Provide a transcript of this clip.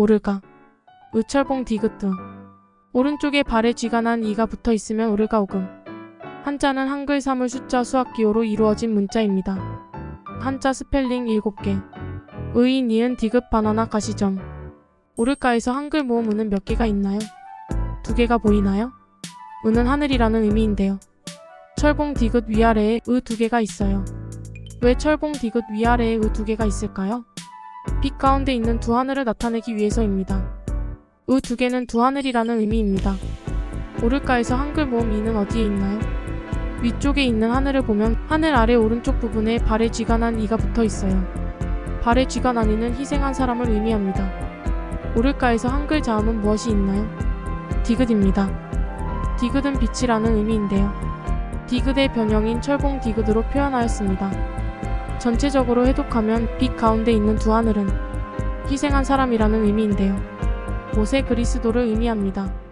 오르가, 의철봉 디귿드. 오른쪽에 발에 쥐가 난 이가 붙어 있으면 오르가 오금. 한자는 한글 사물 숫자 수학 기호로 이루어진 문자입니다. 한자 스펠링 7개. 의, 니은, 디귿, 바나나, 가시점. 오를까에서 한글 모음 은은 몇 개가 있나요? 두 개가 보이나요? 은은 하늘이라는 의미인데요. 철봉 디귿 위아래에 의 두 개가 있어요. 왜 철봉 디귿 위아래에 의 두 개가 있을까요? 빛 가운데 있는 두 하늘을 나타내기 위해서입니다. 의두 개는 두 하늘이라는 의미입니다. 오를까에서 한글 모음 이는 어디에 있나요? 위쪽에 있는 하늘을 보면 하늘 아래 오른쪽 부분에 발에 쥐가 난 이가 붙어 있어요. 발에 쥐가 난 이는 희생한 사람을 의미합니다. 오를까에서 한글 자음은 무엇이 있나요? 디귿입니다. 디귿은 빛이라는 의미인데요. 디귿의 변형인 철봉 디귿으로 표현하였습니다. 전체적으로 해독하면 빛 가운데 있는 두 하늘은 희생한 사람이라는 의미인데요. 모세 그리스도를 의미합니다.